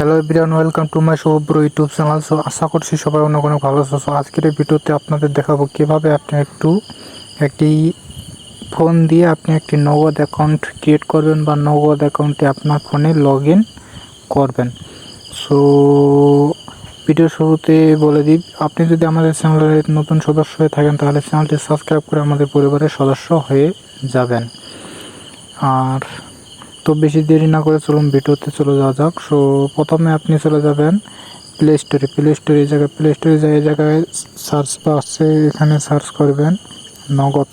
Hello everyone welcome to my সৌব্র YouTube channel so আশা করছি সবাই অনেক অনেক ভালো আছো। সো আজকের এই ভিডিওতে আপনাদের দেখাবো কীভাবে আপনি একটু একটি ফোন দিয়ে আপনি একটি নগদ অ্যাকাউন্ট ক্রিয়েট করবেন বা নগদ অ্যাকাউন্টে আপনার ফোনে লগ করবেন। সো ভিডিও শুরুতে বলে দিই, আপনি যদি আমাদের চ্যানেলের নতুন সদস্য হয়ে থাকেন, তাহলে চ্যানেলটি সাবস্ক্রাইব করে আমাদের পরিবারের সদস্য হয়ে যাবেন। আর তো বেশি দেরি না করে চলুন ভিডিওতে চলে যাওয়া যাক। সো প্রথমে আপনি চলে যাবেন প্লে স্টোরে প্লে স্টোরে এই জায়গায় প্লে স্টোরে এই জায়গায় সার্চ আছে, এখানে সার্চ করবেন নগদ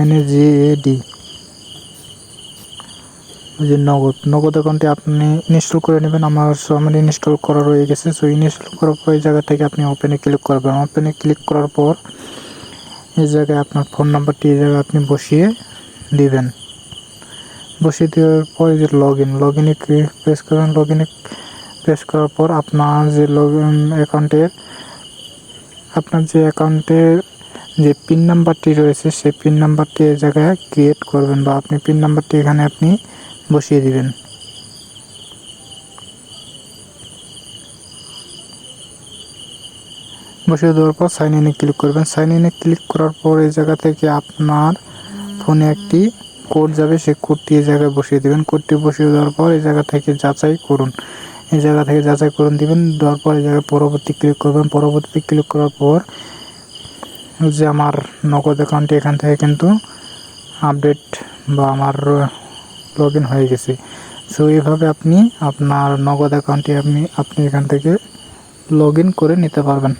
এন জি ডি যে নগদ। নগদ অ্যাকাউন্টে আপনি ইনস্টল করে নেবেন। আমার আমার ইনস্টল করা রয়ে গেছে। সো ইনস্টল করার পর এই জায়গা থেকে আপনি ওপেনে ক্লিক করবেন। ওপেনে ক্লিক করার পর এই জায়গায় আপনার ফোন নাম্বারটি এই জায়গায় আপনি বসিয়ে দিবেন। বসিয়ে দেওয়ার পর যে লগ ইন লগ ইনে প্রেস করবেন লগ ইনে প্রেস করার পর আপনার যে লগ ইন অ্যাকাউন্টের আপনার যে অ্যাকাউন্টের যে পিন নাম্বারটি রয়েছে, সেই পিন নাম্বারটি এই জায়গায় ক্রিয়েট করবেন বা আপনি পিন নাম্বারটি এখানে আপনি বসিয়ে দিবেন। বসিয়ে দেওয়ার পর সাইন ইনে ক্লিক করবেন। সাইন ইনে ক্লিক করার পর এই জায়গা থেকে আপনার ফোনে একটি কোড যাবে সেই কোডটি এই জায়গায় বসিয়ে দেবেন। কোডটি বসিয়ে দেওয়ার পর এই জায়গা থেকে যাচাই করুন। এই জায়গা থেকে যাচাই করুন, দিবেন, দেওয়ার পর এই জায়গায় পরবর্তী ক্লিক করবেন। পরবর্তী ক্লিক করার পর যে আমার নগদ অ্যাকাউন্টটি এখান থেকে কিন্তু আপডেট বা আমার লগ হয়ে গেছে। সো এইভাবে আপনি আপনার নগদ অ্যাকাউন্টটি আপনি আপনি এখান থেকে লগ করে নিতে পারবেন।